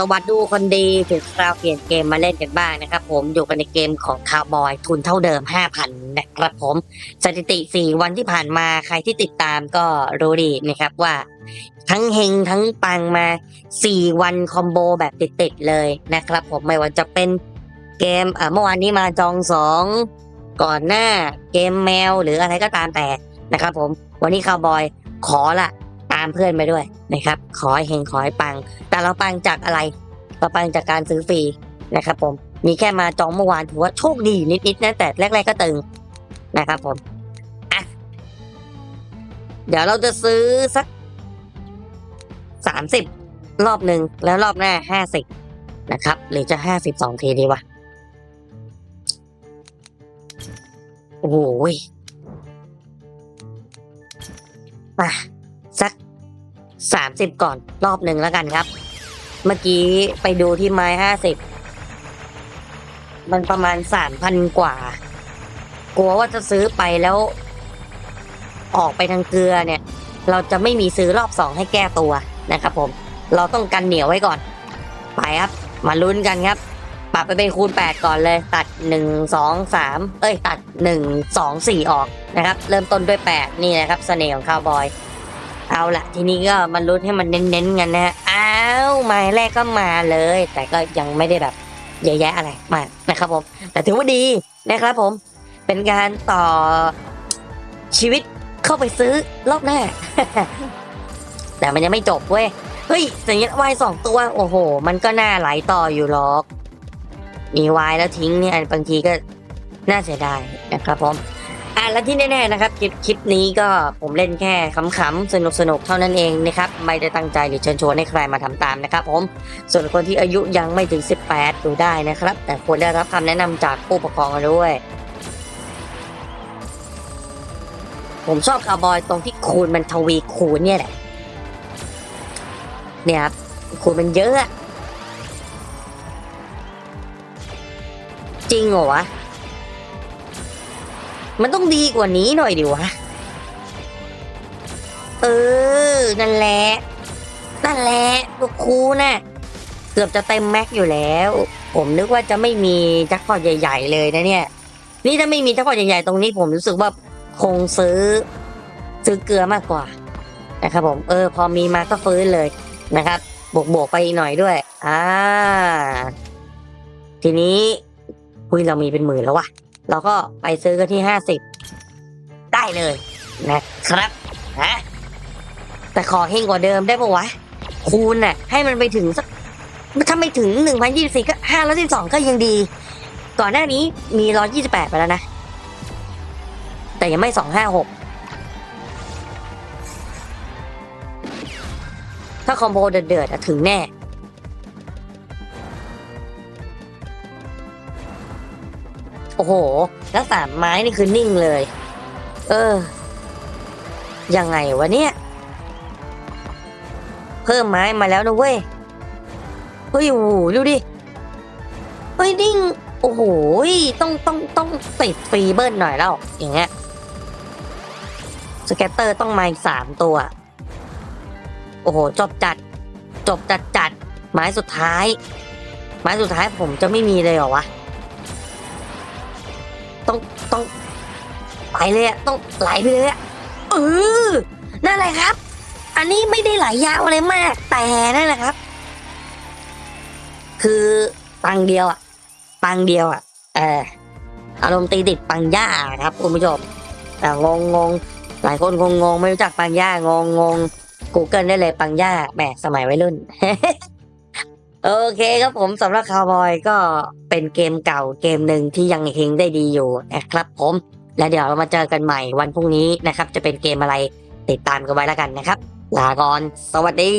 สวัสดีคนดีถึงคราวเปลี่ยนเกมมาเล่นกันบ้างนะครับผมอยู่กันในเกมของคาวบอยทุนเท่าเดิม 5,000 นะครับผมสถิติ 4 วันที่ผ่านมาใครที่ติดตามก็รู้ดีนะครับว่า ทั้งเฮงทั้งปังมา 4 วันคอมโบแบบติดๆเลยนะครับผมไม่ว่าจะเป็นเกมเมื่อวานนี้มาจองสองก่อนหน้าเกมแมวหรืออะไรก็ตามแต่นะครับผมวันนี้คาวบอยขอละามเพื่อนไปด้วยนะครับ ขอให้เฮงขอให้ปัง แต่เราปังจากอะไรเราปังจากการซื้อฟรีนะครับผมมีแค่มาจองเมื่อวานถือว่าโชคดีนิดๆนะแต่แรก ๆก็ตึงนะครับผมอะเดี๋ยวเราจะซื้อสักสามสิบรอบหนึ่งแล้วรอบหน้าห้าสิบนะครับ หรือจะห้าสิบสองทีดีวะโอ้ยมา 30 ก่อนรอบหนึ่งแล้วกันครับ เมื่อกี้ไปดูที่ไม้ 50 มันประมาณ 3,000 กว่า กลัวว่าจะซื้อไปแล้ว ออกไปทางเกลือเนี่ย เราจะไม่มีซื้อรอบสองให้แก้ตัวนะครับผม เราต้องกันเหนียวไว้ก่อน ไปครับ มาลุ้นกันครับปรับไปเป็นคูณ 8 ก่อนเลย ตัด 1 2 3 เอ้ย ตัด 1 2 4 ออกนะครับ เริ่มต้นด้วย 8 นี่นะครับสเสน่ห์ของคาวบอย เอาละทีนี้ก็มันลุ้นให้มันเน้นๆกันนะฮะอ้าวหมายแรกก็มาเลย แต่ก็ยังไม่ได้แบบเยอะแยะอะไรมากนะครับผม แต่ถือว่าดีนะครับผม เป็นการต่อชีวิตเข้าไปซื้อรอบหน้า แต่มันยังไม่จบเว้ย เฮ้ยสัญญาณวายสองตัว โอ้โห มันก็น่าไหลต่ออยู่หรอก มีวายแล้วทิ้งเนี่ยบางทีก็น่าเสียดายนะครับผม อะและที่แน่ๆนะครับคลิปคลิปนี้ก็ผมเล่นแค่ขำๆสนุกๆเท่านั้นเองนะครับไม่ได้ตั้งใจหรือเชิญชวนให้ใครมาทำตามนะครับผมส่วนคนที่อายุยังไม่ถึง 18 ดูได้นะครับ แต่ควรได้รับคำแนะนำจากผู้ปกครองด้วย ผมชอบคาวบอยตรงที่คูณมันทวีคูณเนี่ยแหละเนี่ยครับคูณมันเยอะ จริงเหรอวะ มันต้องดีกว่านี้หน่อยดิวะ เออ นั่นแหละ นั่นแหละลูกคูน่ะเกือบจะเต็มแม็กอยู่แล้ว ผมนึกว่าจะไม่มีแจ็คพอตใหญ่ ๆ เลยนะเนี่ย นี่ถ้าไม่มีแจ็คพอตใหญ่ๆตรงนี้ผมรู้สึกว่าคงซื้อ ซื้อเกลือมากกว่า นะครับผม เออ พอมีมาก็ฟื้นเลยนะครับ บวกบวกๆไปอีกหน่อยด้วย อ่า ทีนี้คุยเรามีเป็นหมื่นแล้ววะ เราก็ไปซื้อกันที่ห้าสิบได้เลยนะครับฮะแต่ขอเฮงกว่าเดิมได้ปะวะ คูณน่ะ ให้มันไปถึงสักถ้าไม่ถึงหนึ่งพันยี่สิบก็ห้าร้อยสิบสองก็ยังดี ก่อนหน้านี้มีร้อยยี่สิบแปดไปแล้วนะ แต่ยังไม่สองห้าหกถ้าคอมโบเดือดๆถึงแน่ โอ้โห แล้วสามไม้นี่คือนิ่งเลย เออ ยังไงวะเนี่ย เพิ่มไม้มาแล้วนะเว้ย เฮ้ยโอ้โหดูดิ เฮ้ยนิ่ง โอ้โห ต้องต้องต้องติดฟีเบิลหน่อยแล้ว อย่างเงี้ยสแกตเตอร์ต้องมาอีกสามตัว โอ้โห จบจัด จบจัดจัด ไม้สุดท้าย ไม้สุดท้ายผมจะไม่มีเลยเหรอวะ ต้องต้องไปเลยอะต้องไหลไปเลยอะเออนั่นแหละครับ อันนี้ไม่ได้ไหลยาวอะไรมาก แต่นั่นแหละครับ คือปังเดียวอะปังเดียวอะเอออารมณ์ตีติดปังย่าครับคุณผู้ชมแต่งงงงหลายคนงงงงไม่รู้จักปังย่างงงง Google ได้เลยปังย่าแหมสมัยวัยรุ่น โอเคครับผมสำหรับคาวบอยก็เป็นเกมเก่าเกมหนึ่งที่ยังเฮงได้ดีอยู่นะครับผม และเดี๋ยวเรามาเจอกันใหม่วันพรุ่งนี้นะครับ จะเป็นเกมอะไรติดตามกันไว้แล้วกันนะครับ ลาก่อน สวัสดี